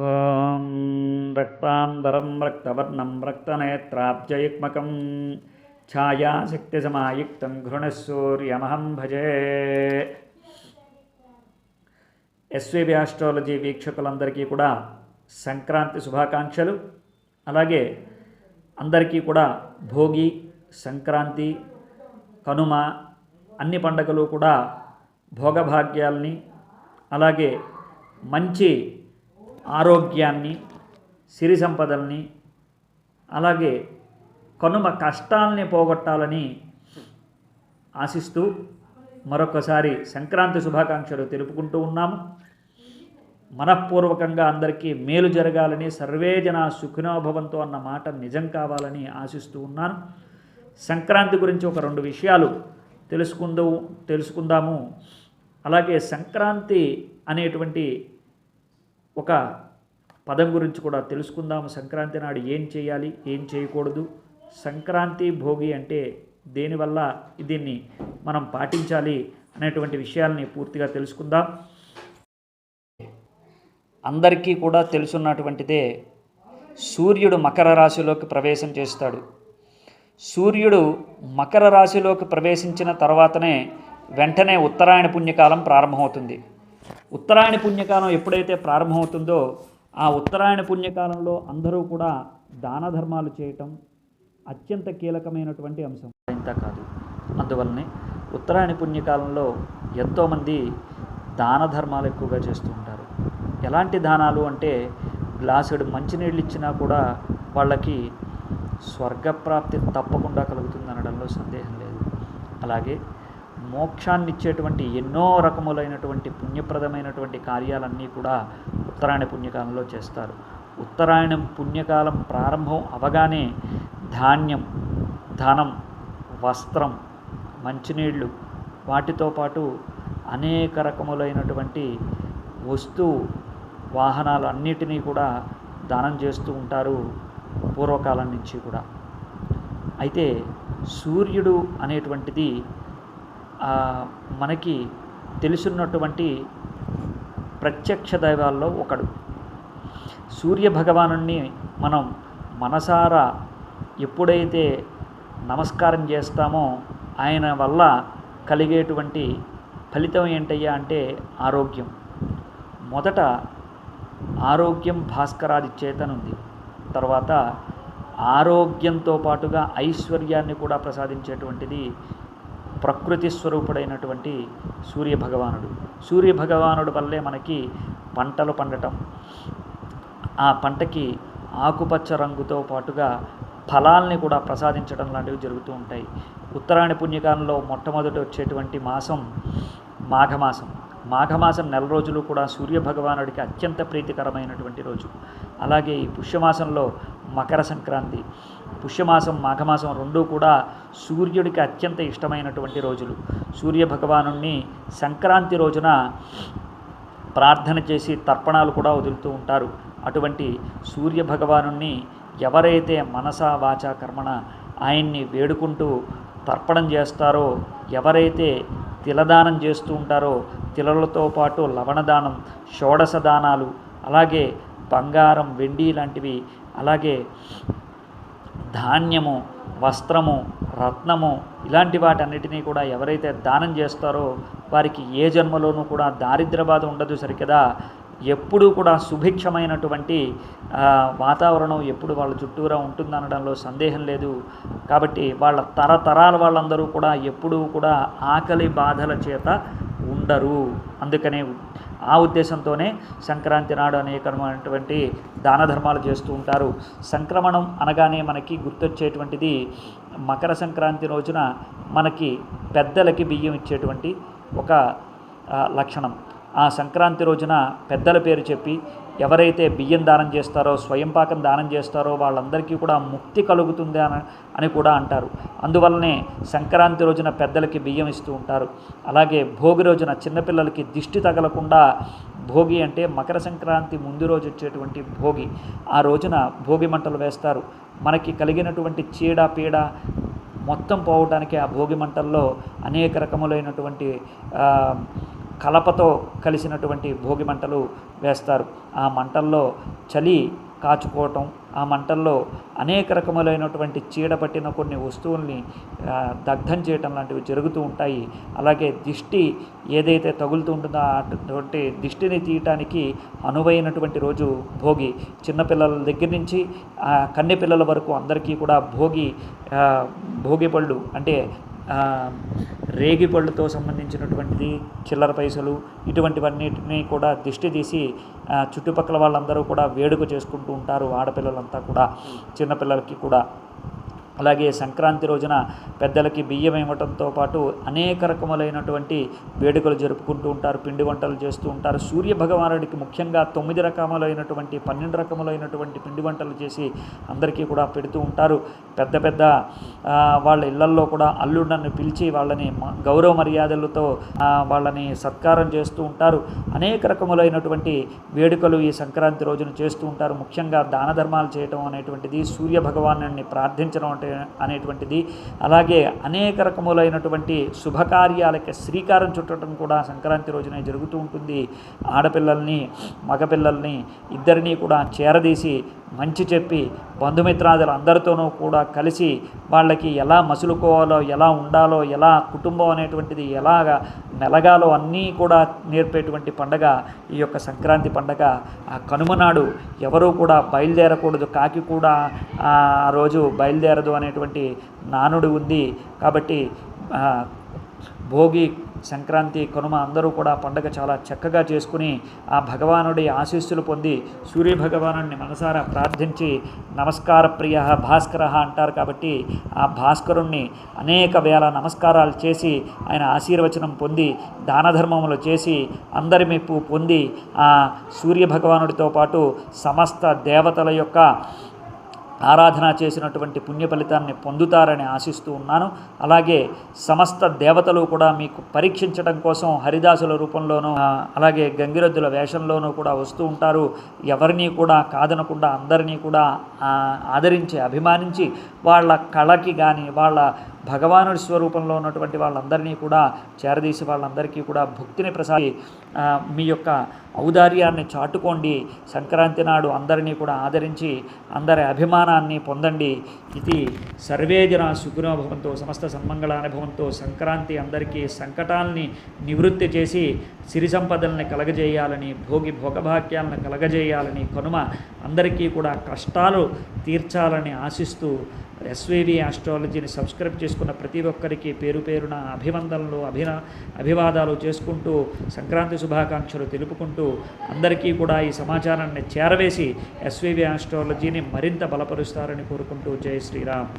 ॐ रक्ताम्बरं रक्तवर्णं रक्तनेत्राब्जयुग्मकं ఛాయాశక్తిసమాయుక్తం ఘృణసూర్యమహం భజే SVB astrology వీక్షకులందరికీ కూడా సంక్రాంతి శుభాకాంక్షలు అలాగే అందరికీ కూడా భోగి సంక్రాంతి కనుమ అన్ని పండగలు కూడా భోగభాగ్యాల్ని అలాగే మంచి ఆరోగ్యాన్ని సిరి సంపదల్ని అలాగే కనుమ కష్టాలని పోగొట్టాలని ఆశిస్తూ మరొకసారి సంక్రాంతి శుభాకాంక్షలు తెలుపుకుంటూ ఉన్నాము. మనఃపూర్వకంగా అందరికీ మేలు జరగాలని సర్వే జన సుఖినోభవంతో అన్న మాట నిజం కావాలని ఆశిస్తూ ఉన్నాను. సంక్రాంతి గురించి ఒక రెండు విషయాలు తెలుసుకుందాము తెలుసుకుందాము. అలాగే సంక్రాంతి అనేటువంటి ఒక పదం గురించి కూడా తెలుసుకుందాము. సంక్రాంతి నాడు ఏం చేయాలి ఏం చేయకూడదు? సంక్రాంతి భోగి అంటే దేనివల్ల దీన్ని మనం పాటించాలి అనేటువంటి విషయాల్ని పూర్తిగా తెలుసుకుందాం. అందరికీ కూడా తెలుసున్నటువంటిదే సూర్యుడు మకర రాశిలోకి ప్రవేశం చేస్తాడు. సూర్యుడు మకర రాశిలోకి ప్రవేశించిన తర్వాతనే వెంటనే ఉత్తరాయణ పుణ్యకాలం ప్రారంభమవుతుంది. ఉత్తరాయణ పుణ్యకాలం ఎప్పుడైతే ప్రారంభమవుతుందో ఆ ఉత్తరాయణ పుణ్యకాలంలో అందరూ కూడా దాన ధర్మాలు చేయటం అత్యంత కీలకమైనటువంటి అంశం. ఇంత కాదు. అందువల్లనే ఉత్తరాయణ పుణ్యకాలంలో ఎంతోమంది దాన ధర్మాలు ఎక్కువగా చేస్తూ ఉంటారు. ఎలాంటి దానాలు అంటే గ్లాసుడు మంచినీళ్ళు ఇచ్చినా కూడా వాళ్ళకి స్వర్గప్రాప్తి తప్పకుండా కలుగుతుంది అనడంలో సందేహం లేదు. అలాగే మోక్షాన్ని ఇచ్చేటువంటి ఎన్నో రకములైనటువంటి పుణ్యప్రదమైనటువంటి కార్యాలన్నీ కూడా ఉత్తరాయణ పుణ్యకాలంలో చేస్తారు. ఉత్తరాయణం పుణ్యకాలం ప్రారంభం అవగానే ధాన్యం ధనం వస్త్రం మంచినీళ్ళు వాటితో పాటు అనేక రకములైనటువంటి వస్తు వాహనాలు అన్నిటినీ కూడా దానం చేస్తూ ఉంటారు పూర్వకాలం నుంచి కూడా. అయితే సూర్యుడు అనేటువంటిది మనకి తెలుసున్నటువంటి ప్రత్యక్ష దైవాల్లో ఒకడు. సూర్య భగవానుణ్ణి మనం మనసారా ఎప్పుడైతే నమస్కారం చేస్తామో ఆయన వల్ల కలిగేటువంటి ఫలితం ఏంటయ్యా అంటే ఆరోగ్యం. మొదట ఆరోగ్యం భాస్కరాది చేతనుంది. తర్వాత ఆరోగ్యంతో పాటుగా ఐశ్వర్యాన్ని కూడా ప్రసాదించేటువంటిది ప్రకృతి స్వరూపుడైనటువంటి సూర్య భగవానుడు సూర్య భగవానుడు వల్లే మనకి పంటలు పండటం. ఆ పంటకి ఆకుపచ్చ రంగుతో పాటుగా ఫలాల్ని కూడా ప్రసాదించడం లాంటివి జరుగుతూ ఉంటాయి. ఉత్తరాయణ పుణ్యకాలంలో మొట్టమొదటి వచ్చేటువంటి మాసం మాఘమాసం. మాఘమాసం నెల రోజులు కూడా సూర్య భగవానుడికి అత్యంత ప్రీతికరమైనటువంటి రోజు. అలాగే ఈ పుష్యమాసంలో మకర సంక్రాంతి. పుష్యమాసం మాఘమాసం రెండూ కూడా సూర్యుడికి అత్యంత ఇష్టమైనటువంటి రోజులు. సూర్య భగవాను సంక్రాంతి రోజున ప్రార్థన చేసి తర్పణాలు కూడా వదులుతూ ఉంటారు. అటువంటి సూర్య భగవాను ఎవరైతే మనసా వాచ కర్మణ ఆయన్ని వేడుకుంటూ తర్పణం చేస్తారో ఎవరైతే తిలదానం చేస్తూ ఉంటారో తిలలతో పాటు లవణదానం షోడశ దానాలు అలాగే బంగారం వెండి లాంటివి అలాగే ధాన్యము వస్త్రము రత్నము ఇలాంటి వాటన్నిటినీ కూడా ఎవరైతే దానం చేస్తారో వారికి ఏ జన్మలోనూ కూడా దారిద్రబాధ ఉండదు సరికదా. ఎప్పుడూ కూడా సుభిక్షమైనటువంటి వాతావరణం ఎప్పుడు వాళ్ళ చుట్టూరా ఉంటుందనడంలో సందేహం లేదు. కాబట్టి వాళ్ళ తరతరాల వాళ్ళందరూ కూడా ఎప్పుడూ కూడా ఆకలి బాధల చేత ఉండరు. అందుకనే ఆ ఉద్దేశంతోనే సంక్రాంతి నాడు అనేకమైనటువంటి దాన ధర్మాలు చేస్తూ ఉంటారు. సంక్రమణం అనగానే మనకి గుర్తొచ్చేటువంటిది మకర సంక్రాంతి రోజున మనకి పెద్దలకి బియ్యం ఇచ్చేటువంటి ఒక లక్షణం. ఆ సంక్రాంతి రోజున పెద్దల పేరు చెప్పి ఎవరైతే బియ్యం దానం చేస్తారో స్వయం పాకం దానం చేస్తారో వాళ్ళందరికీ కూడా ముక్తి కలుగుతుంది అని అని కూడా అంటారు. అందువల్లనే సంక్రాంతి రోజున పెద్దలకి బియ్యం ఇస్తూ ఉంటారు. అలాగే భోగి రోజున చిన్నపిల్లలకి దిష్టి తగలకుండా భోగి అంటే మకర సంక్రాంతి ముందు రోజు వచ్చేటువంటి భోగి. ఆ రోజున భోగి మంటలు వేస్తారు. మనకి కలిగినటువంటి చీడ పీడ మొత్తం పోవడానికి ఆ భోగి మంటల్లో అనేక రకములైనటువంటి కలపతో కలిసినటువంటి భోగి మంటలు వేస్తారు. ఆ మంటల్లో చలి కాచుకోవటం ఆ మంటల్లో అనేక రకములైనటువంటి చీడ పట్టిన కొన్ని వస్తువుల్ని దగ్ధం చేయటం లాంటివి జరుగుతూ ఉంటాయి. అలాగే దిష్టి ఏదైతే తగులుతూ ఉంటుందో అటువంటి దిష్టిని తీయటానికి అనువైనటువంటి రోజు భోగి. చిన్నపిల్లల దగ్గర నుంచి కన్నె పిల్లల వరకు అందరికీ కూడా భోగి భోగి పళ్ళు అంటే రేగిపళ్ళుతో రేగి పళ్ళుతో సంబంధించినటువంటిది చిల్లర పైసలు ఇటువంటివన్నిటిని కూడా దిష్టి తీసి చుట్టుపక్కల వాళ్ళందరూ కూడా వేడుక చేసుకుంటూ ఉంటారు ఆడపిల్లలంతా కూడా చిన్నపిల్లలకి కూడా. అలాగే సంక్రాంతి రోజున పెద్దలకి బియ్యం ఇవ్వటంతో పాటు అనేక రకములైనటువంటి వేడుకలు జరుపుకుంటూ ఉంటారు పిండి వంటలు చేస్తూ ఉంటారు. సూర్య భగవానుడికి ముఖ్యంగా తొమ్మిది రకములైనటువంటి పన్నెండు రకములైనటువంటి పిండి వంటలు చేసి అందరికీ కూడా పెడుతూ ఉంటారు. పెద్ద పెద్ద వాళ్ళ ఇళ్ళల్లో కూడా అల్లుడని పిలిచి వాళ్ళని మ- గౌరవ మర్యాదలతో వాళ్ళని సత్కారం చేస్తూ ఉంటారు. అనేక రకములైనటువంటి వేడుకలు ఈ సంక్రాంతి రోజున చేస్తూ ఉంటారు. ముఖ్యంగా దాన ధర్మాలు చేయటం అనేటువంటిది సూర్య భగవాను ప్రార్థించడం అంటే అనేటువంటిది. అలాగే అనేక రకములైనటువంటి శుభకార్యాలకి శ్రీకారం చుట్టడం కూడా సంక్రాంతి రోజునే జరుగుతూ ఉంటుంది. ఆడపిల్లల్ని మగపిల్లల్ని ఇద్దరినీ కూడా చేరదీసి మంచి చెప్పి బంధుమిత్రాదులు అందరితోనూ కూడా కలిసి వాళ్ళకి ఎలా మసులుకోవాలో ఎలా ఉండాలో ఎలా కుటుంబం అనేటువంటిది ఎలాగా మెలగాలో అన్నీ కూడా నేర్పేటువంటి పండగ ఈ యొక్క సంక్రాంతి పండగ. ఆ కనుమ నాడు ఎవరూ కూడా బయలుదేరకూడదు. కాకి కూడా ఆ రోజు బయలుదేరదు అనేటువంటి నానుడు ఉంది. కాబట్టి భోగి సంక్రాంతి కనుమ అందరూ కూడా పండగ చాలా చక్కగా చేసుకుని ఆ భగవానుడి ఆశీస్సులు పొంది సూర్య భగవానుడిని మనసారా ప్రార్థించి నమస్కార ప్రియ భాస్కర అంటారు కాబట్టి ఆ భాస్కరుణ్ణి అనేక వేల నమస్కారాలు చేసి ఆయన ఆశీర్వచనం పొంది దాన ధర్మములు చేసి అందరి మెప్పు పొంది ఆ సూర్య భగవానుడితో పాటు సమస్త దేవతల యొక్క ఆరాధన చేసినటువంటి పుణ్య ఫలితాన్ని పొందుతారని ఆశిస్తూ ఉన్నాను. అలాగే సమస్త దేవతలు కూడా మీకు పరీక్షించడం కోసం హరిదాసుల రూపంలోనూ అలాగే గంగిరెద్దుల వేషంలోనూ కూడా వస్తూ ఉంటారు. ఎవరిని కూడా కాదనకుండా అందరినీ కూడా ఆదరించి అభిమానించి వాళ్ళ కళకి కానీ వాళ్ళ భగవానుడి స్వరూపంలో ఉన్నటువంటి వాళ్ళందరినీ కూడా చేరదీసి వాళ్ళందరికీ కూడా భక్తిని ప్రసాది మీ యొక్క ఔదార్యాన్ని చాటుకోండి. సంక్రాంతి నాడు అందరినీ కూడా ఆదరించి అందరి అభిమానాన్ని పొందండి. ఇది సర్వే జన సుఖినో భవంతో. సమస్త సన్మంగళానుభవంతో సంక్రాంతి అందరికీ సంకటాల్ని నివృత్తి చేసి సిరి సంపదల్ని కలగజేయాలని భోగి భోగభాగ్యాలను కలగజేయాలని కనుమ అందరికీ కూడా కష్టాలు తీర్చాలని ఆశిస్తూ ఎస్వీవి ఆస్ట్రాలజీని సబ్స్క్రైబ్ చేసుకున్న ప్రతి ఒక్కరికి పేరు పేరున అభివందనలు అభిన అభివాదాలు చేసుకుంటూ సంక్రాంతి శుభాకాంక్షలు తెలుపుకుంటూ అందరికీ కూడా ఈ సమాచారాన్ని చేరవేసి ఎస్వీవి ఆస్ట్రాలజీని మరింత బలపరుస్తారని కోరుకుంటూ జై శ్రీరామ్.